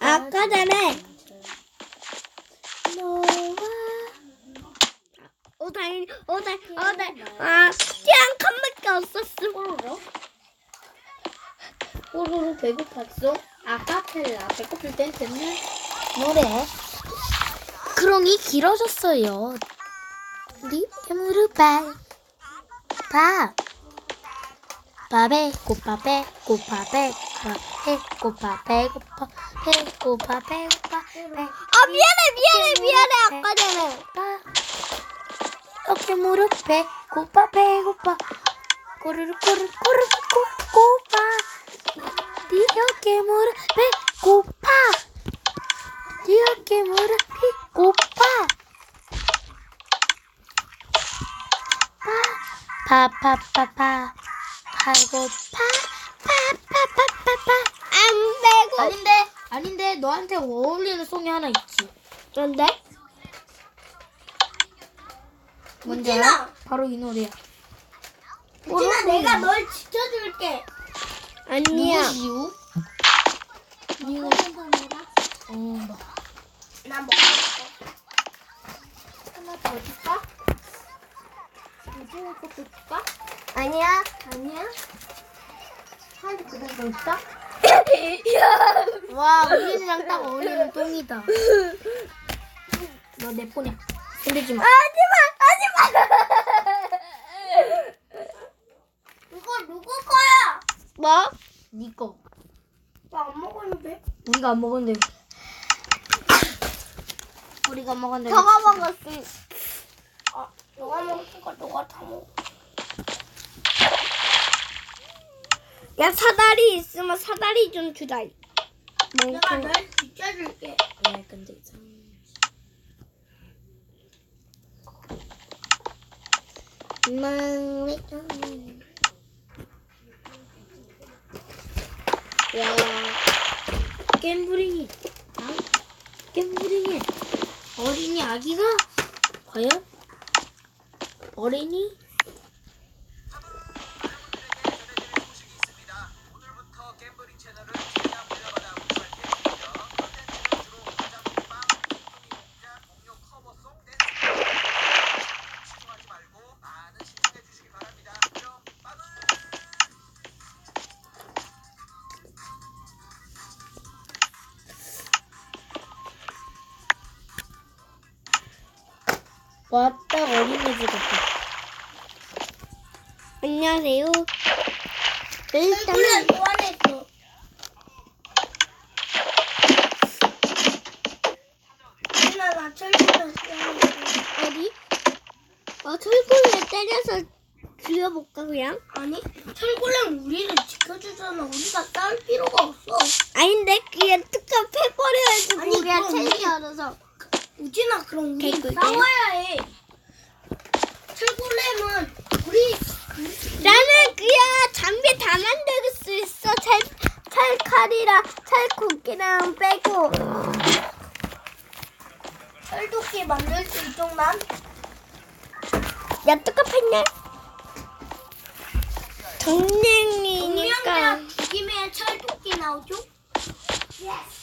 아까 전에 다행 어 다행 아 그냥 칸밖에 뽀로로? 뽀로로 배고팠어? 아카펠라 배고플 땐 듣는 노래? 크롱이 길어졌어요. 네 무릎발 밥 밥에 고파 배고파 배고파 배고파 배고파 배고파 배고파 배고파 아 미안해 미안해 미안해 아까 전에. 어깨 무릎 배고파 배고파 꼬르르 꼬르르 꼬르르 고파 네 어깨 무릎 배고파 네 어깨 무릎 배고파 파파파파 배고파 파파파파파 안 빼고 아닌데 아닌데 너한테 어울리는 송이 하나 있지 뭔데? 뭔지 우진아! 알아? 바로 이 노래야 우진아 내가 널 지켜줄게 아니야 누구시우? 이거 어, 뭐. 나 먹을게 하나 더 줄까? 우진이 것도 줄까? 아니야 아니야 그거 더 줄까? 야 와, 우진이랑 딱 어울리는 똥이다. 너 내 폰에 흔들지 마. 하지마 하지마 이거 누구 거야? 뭐? 네 거. 나 안 먹었는데 우리가 안 먹었는데. 우리가 먹었는데. 너가 먹었어 아 너가 먹었으니까 너가 다 먹어 야 사다리 있으면 사다리 좀 주자 내가 널 지켜줄게 야, 근데 이상. 야 겜부링이. 아? 겜부링이. 어린이 아기가? 과연? 어린 왔다 어린이집 같아. 안녕하세요. 일단은 소환했어 누나 나 철구를 어디? 어 철구를 때려서 죽여볼까 그냥? 아니 철구는 우리를 지켜주잖아. 우리가 싸울 필요가 없어. 아닌데 그냥 특급 패버려야지 아니, 우리가 그럼 체리 우리- 알아서. 우진아 그럼 우리 개꿀 싸워야 해 철구렘은 우리 나는 장비 다 만들 수 있어? 철, 철칼이랑 철국기랑 빼고. 철도끼 만들 수 난? 야 똑같았네 정령이니까. 죽이면 철도끼 나오죠? 나는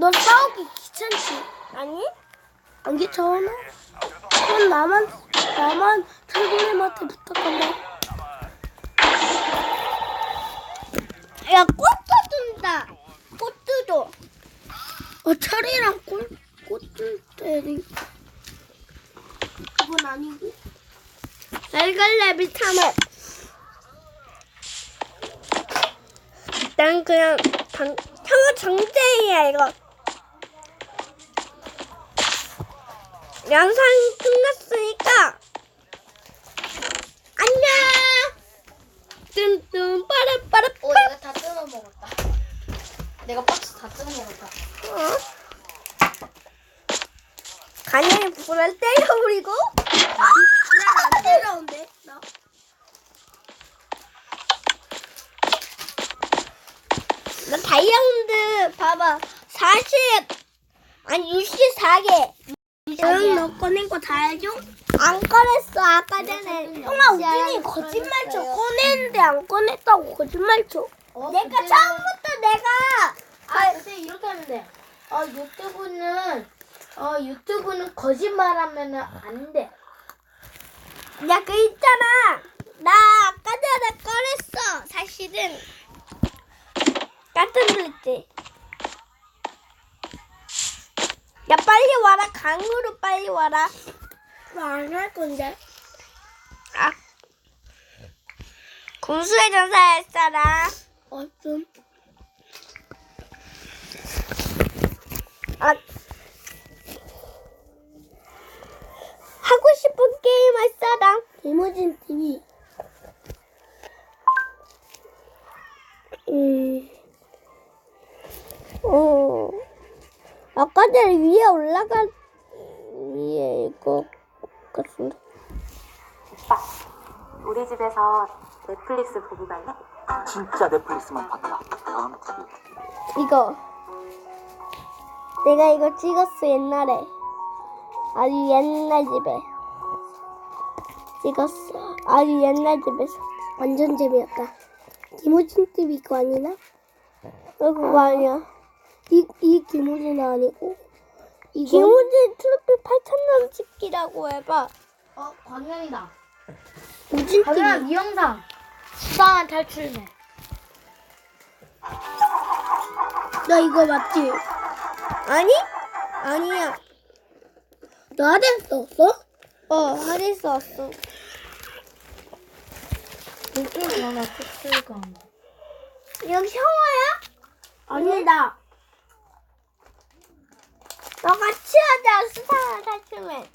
너 싸우기 귀찮지? 아니? 안 귀찮아? 그럼 나만 나만 철골님한테 부탁한다. 야 꽃도 든다. 꽃도 줘. 어 철이랑 꽃 꽃을 때리. 그건 아니고. 알갈래 비타민. 일단 그냥 당, 형은 정쟁이야 이거. 영상 끝났으니까 안녕. 뚠뚠 빠라 빠라 오, 내가 다 뜯어 먹었다. 내가 박스 다 뜯어 먹었다. 어? 간장에 불을 때려버리고 불안 때려온대 나. 나 다이아몬드 봐봐 40 아니 64개. 응, 너 꺼낸 거다 알죠? 안 꺼냈어 아까 전에. 형아, 우진이 거짓말 쳐. 꺼냈는데 안 꺼냈다고 거짓말 쳐. 내가 처음부터 내가 아, 근데 이렇게 하면 돼. 어, 유튜브는, 어, 유튜브는 거짓말하면 안 돼. 야 그 있잖아. 나 아까 전에 꺼냈어. 사실은 깜짝 놀랐지. 야 빨리 와라 강으로 빨리 와라. 안할 건데. 아 공수의 전사할 사람. 어, 좀. 아 하고 싶은 게임 할 사람. 이모진 TV. 아까 전에 위에 올라가 위에 이거 같은데. 우리 집에서 넷플릭스 보고 갈래? 진짜 넷플릭스만 봤다. 다음 TV. 이거 내가 이거 찍었어 옛날에 아주 옛날 집에 찍었어 아주 옛날 집에서 완전 재미없다. 김호진 TV 거 아니나? 어, 그거 아니야 이, 이 김호진 아니고. 이거? 김우진 트로피 8천점 찍기라고 해봐 어, 광현이다. 우진 광현아, 이 영상. 수상한 탈출매. 너 이거 맞지? 아니? 아니야 너 하덴 썼어? 어 하리스 왔어 이게 하나 특수가. 여기 형아야? 아니다. 너 같이 하자 수상한 탈출맨